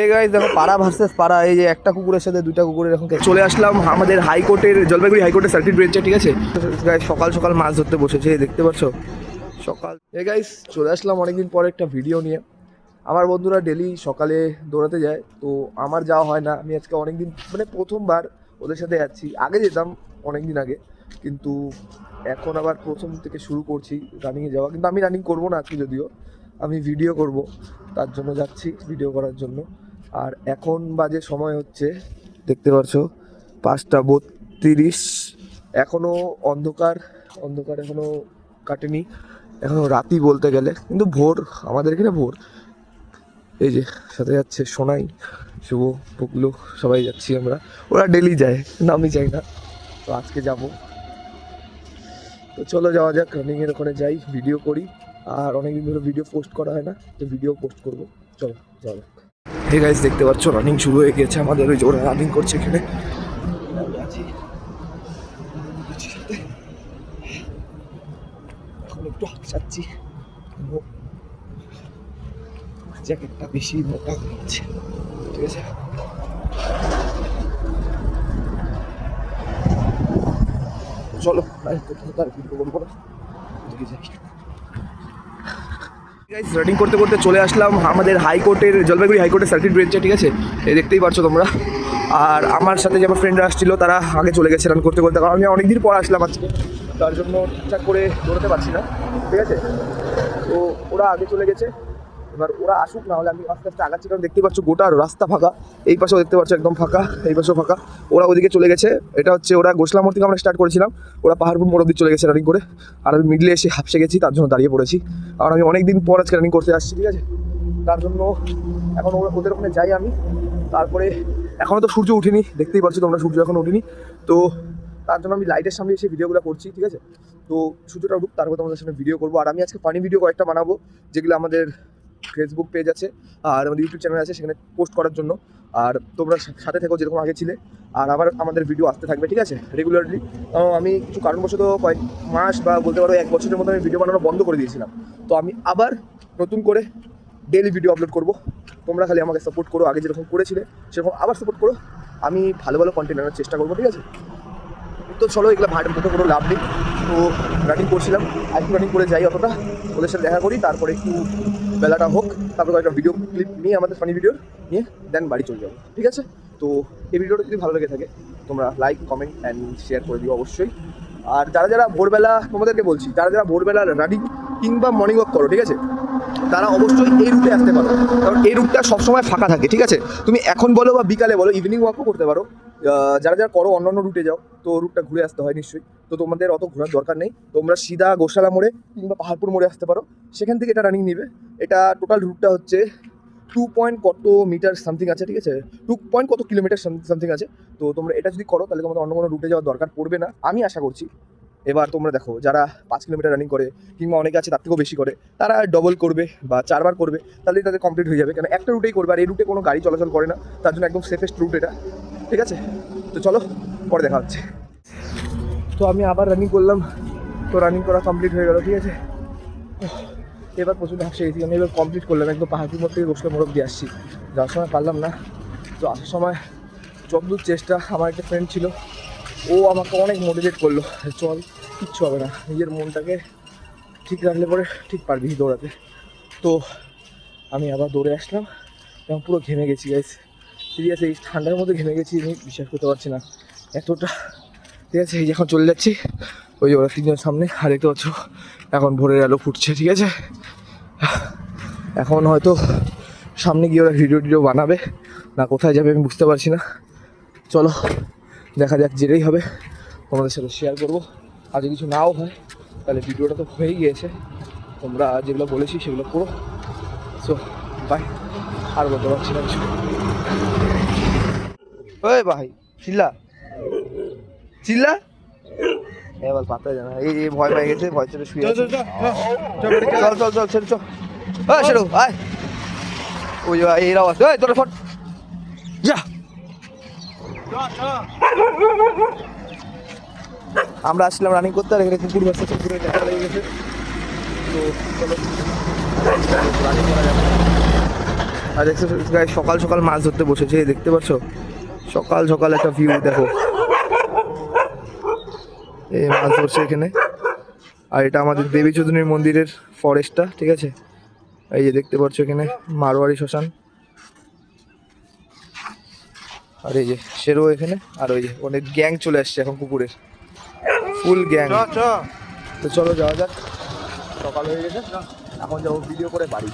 এই গাইস দেখো, পাড়া ভার্সেস পাড়া, এই যে একটা কুকুরের সাথে দুইটা কুকুরের এরকম চলে আসলাম আমাদের হাইকোর্টের জলপাইগুড়ি হাইকোর্টের সার্কিট বেঞ্চে ঠিক আছে? সকাল সকাল মাছ ধরতে বসেছে দেখতে পাচ্ছ? সকাল এই গাইস চলে আসলাম অনেকদিন পরে একটা ভিডিও নিয়ে। আমার বন্ধুরা ডেলি সকালে দৌড়াতে যায়, তো আমার যাওয়া হয় না। আমি আজকে অনেকদিন মানে প্রথমবার ওদের সাথে যাচ্ছি। আগে যেতাম অনেকদিন আগে, কিন্তু এখন আবার প্রথম থেকে শুরু করছি রানিংয়ে যাওয়া। কিন্তু আমি রানিং করব না আজকে যদিও, আমি ভিডিও করব। তার জন্য যাচ্ছি ভিডিও করার জন্য। আর এখন বাজে সময় হচ্ছে, দেখতে পাচ্ছ পাঁচটা বত্রিশ। এখনও অন্ধকার অন্ধকার এখনও কাটেনি। এখনও রাতি বলতে গেলে, কিন্তু ভোর, আমাদের এখানে ভোর। এই যে, সাথে যাচ্ছে সোনাই, শুভ পুকলু সবাই যাচ্ছি আমরা। ওরা ডেলি যায়, কিন্তু আমি যাই না। তো আজকে যাব। তো চলো যাওয়া যাক রানিংয়ের ওখানে যাই ভিডিও করি। আর অনেকদিন ধরে ভিডিও পোস্ট করা হয় না, তো ভিডিও পোস্ট করব। চলো, যাওয়া যাক। হে গাইস দেখতে পাচ্ছ? রানিং শুরু হয়ে গেছে আমাদের, ওই ওরা রানিং করছে এখানে। একটু হাঁচাচ্ছি জ্যাকেটটা বেশি মোটা গেছে, ঠিক আছে? চলো, আর কোথাও তার ভিডিও করব না। ওদিকে যাই। গাইস রানিং করতে করতে চলে আসলাম আমাদের হাইকোর্টের জলপাইগুড়ি হাইকোর্টের সার্কিট ব্রেঞ্চে ঠিক আছে? দেখতেই পারছ তোমরা। আর আমার সাথে যে আমার ফ্রেন্ডরা আসছিল, তারা আগে চলে গেছে রান করতে করতে। কারণ আমি অনেকদিন পর আসলাম আজকে। তার জন্য ঠিকঠাক করে দৌড়াতে পারছি না, ঠিক আছে? তো ওরা আগে চলে গেছে। এবার ওরা আসুক, না হলে আমি আস্তে আস্তে আগাচ্ছি, কারণ দেখতেই পাচ্ছ গোটা রাস্তা ফাঁকা। এই পাশেও দেখতে পাচ্ছ একদম ফাঁকা, এই পাশেও ফাঁকা। ওরা ওদিকে চলে গেছে, এটা হচ্ছে ওরা গোসলামোড় থেকে আমরা স্টার্ট করেছিলাম। ওরা পাহাড়পুর মোড় অব্দি চলে গেছে রানিং করে, আর আমি মিডলে এসে হাফসে গেছি, তার জন্য দাঁড়িয়ে পড়েছি। আর আমি অনেক দিন পর আজকে রানিং করতে আসছি, ঠিক আছে? তার জন্য এখন ওদের ওখানে যাই আমি। তারপরে এখনও তো সূর্য উঠিনি, দেখতেই পাচ্ছ তোমরা সূর্য এখন উঠিনি তো তার জন্য আমি লাইটের সামনে এসে ভিডিওগুলো করছি, ঠিক আছে? তো সূর্যটা উঠুক, তারপর তোমাদের সামনে ভিডিও করব। আর আমি আজকে ফানি ভিডিও কয়েকটা বানাবো, যেগুলো আমাদের ফেসবুক পেজ আছে আর আমাদের ইউটিউব চ্যানেল আছে, সেখানে পোস্ট করার জন্য। আর তোমরা সাথে থেকো যেরকম আগে ছিলে। আর আবার আমাদের ভিডিও আসতে থাকবে, ঠিক আছে? রেগুলারলি তো আমি কিছু কারণবশত কয়েক মাস বা বলতে পারো এক বছরের মতো আমি ভিডিও বানানো বন্ধ করে দিয়েছিলাম। তো আমি আবার নতুন করে ডেলি ভিডিও আপলোড করব। তোমরা খালি আমাকে সাপোর্ট করো, আগে যেরকম করেছিলে, সেরকম আবার সাপোর্ট করো। আমি ভালো ভালো কন্টেন্ট আনার চেষ্টা করব, ঠিক আছে? তো চলো এগুলো ভাড়ের মতো কোনো লাভ নেই। তো রানিং করছিলাম। একটু রানিং করে যাই অতটা। ওদের সাথে দেখা করি, তারপরে একটু বেলাটা হোক, তারপরে একটা ভিডিও ক্লিপ নিয়ে আমাদের ফানি ভিডিও নিয়ে দেন বাড়ি চলে যাব, ঠিক আছে? তো এই ভিডিওটা যদি ভালো লেগে থাকে, তোমরা লাইক কমেন্ট অ্যান্ড শেয়ার করে দিও অবশ্যই। আর যারা যারা ভোরবেলা তোমাদেরকে বলছি, যারা যারা ভোরবেলা রানিং কিংবা মর্নিং ওয়াক করো, ঠিক আছে? তারা অবশ্যই এই রুটে আসতে পারো। কারণ এই রুটটা সবসময় ফাঁকা থাকে, ঠিক আছে? তুমি এখন বলো বা বিকালে বলো ইভিনিং ওয়াকও করতে পারো। যারা যারা করো অন্য অন্য রুটে যাও, তো রুটটা ঘুরে আসতে হয় নিশ্চয়ই। তো তোমাদের অত ঘোরার দরকার নেই। তোমরা সিধা গোশালা মোড়ে কিংবা পাহাড়পুর মোড়ে আসতে পারো। সেখান থেকে এটা রানিং নিবে। এটা টোটাল রুটটা হচ্ছে টু পয়েন্ট কত মিটার সামথিং আছে, ঠিক আছে? টু পয়েন্ট কত কিলোমিটার সামথিং আছে। তো তোমরা এটা যদি করো, তাহলে তোমাদের অন্য কোনো রুটে যাওয়ার দরকার পড়বে না। আমি আশা করছি, এবার তোমরা দেখো, যারা পাঁচ কিলোমিটার রানিং করে কিংবা অনেকে আছে তার থেকেও বেশি করে, তারা ডবল করবে বা চারবার করবে তাহলে তাদের কমপ্লিট হয়ে যাবে। কেন একটা রুটেই করবে, আর এই রুটে কোনো গাড়ি চলাচল করে না। তার জন্য একদম সেফেস্ট রুট এটা। ঠিক আছে? তো চলো, পরে দেখা হচ্ছে। তো আমি আবার রানিং করলাম। তো রানিং করা কমপ্লিট হয়ে গেল, ঠিক আছে? এবার প্রচুর হাসে গেছি আমি এবার কমপ্লিট করলাম, একদম পাহাড়পুর মোড় থেকে গোসলা মোড় দিয়ে আসছি। যাওয়ার সময় পারলাম না। তো আসার সময় যতদূর চেষ্টা, আমার একটা ফ্রেন্ড ছিল। ও আমাকে অনেক মোটিভেট করল চল, কিচ্ছু হবে না, নিজের মনটাকে ঠিক রাখলে পরে ঠিক পারবি দৌড়াতে। তো আমি আবার দৌড়ে আসলাম, এবং পুরো ঘেমে গেছি গাইস সিরিয়াস এই ঠান্ডার মধ্যে ঘেমে গেছি, আমি বিশ্বাস করতে পারছি না। এতটা, ঠিক আছে, এই এখন চলে যাচ্ছি, ওই ওরা তিনজন সামনে, আর দেখতে পাচ্ছ, এখন ভোরের আলো ফুটছে, ঠিক আছে? এখন হয়তো সামনে গিয়ে ওরা ভিডিও টিডিও বানাবে, না কোথায় যাবে আমি বুঝতে পারছি না। চলো, দেখা যাক যেটাই হবে, তোমাদের সাথে শেয়ার করব। আর যদি কিছু নাও হয়, তাহলে ভিডিওটা তো হয়েই গিয়েছে। তোমরা যেগুলো বলেছি সেগুলো করো। সো বাই আর বলতে পারছি না কিছু। ওই ভাই চিল্লা। চিল্লা? এবার পাতা জানা। এই এই ভয় পেয়ে গেছে ভয় ছেড়ে শুয়ে আছে। চল চল চল ছেড়ে চল। ওই ছেড়ো আয়। ওই এই আওয়াজ ওই তোরা ফট যা। আমরা আসলাম রানিং করতে আর এখানে কুকুর বাচ্চা কুকুরের দেখা লেগে গেছে। তো চলো। রানিং করা যাবে আর দেখছ গায়ে সকাল সকাল মাছ ধরতে বসেছে এই দেখতে পাচ্ছ? সকাল সকাল একটা ভিউ দেখো। এই মাছ ধরছে এখানে। আর এটা আমাদের দেবী চৌধুরীর মন্দিরের ফরেস্টটা ঠিক আছে? এই যে দেখতে পাচ্ছ এখানে মারোয়ারি শ্মশান। আর এই যে সেরো এখানে আর ওই যে অনেক গ্যাং চলে আসছে এখন কুকুরের। ফুল গ্যাং তো চলো যাওয়া যাক। সকাল হয়ে গেছে এখন যাব ভিডিও করে বাড়ি।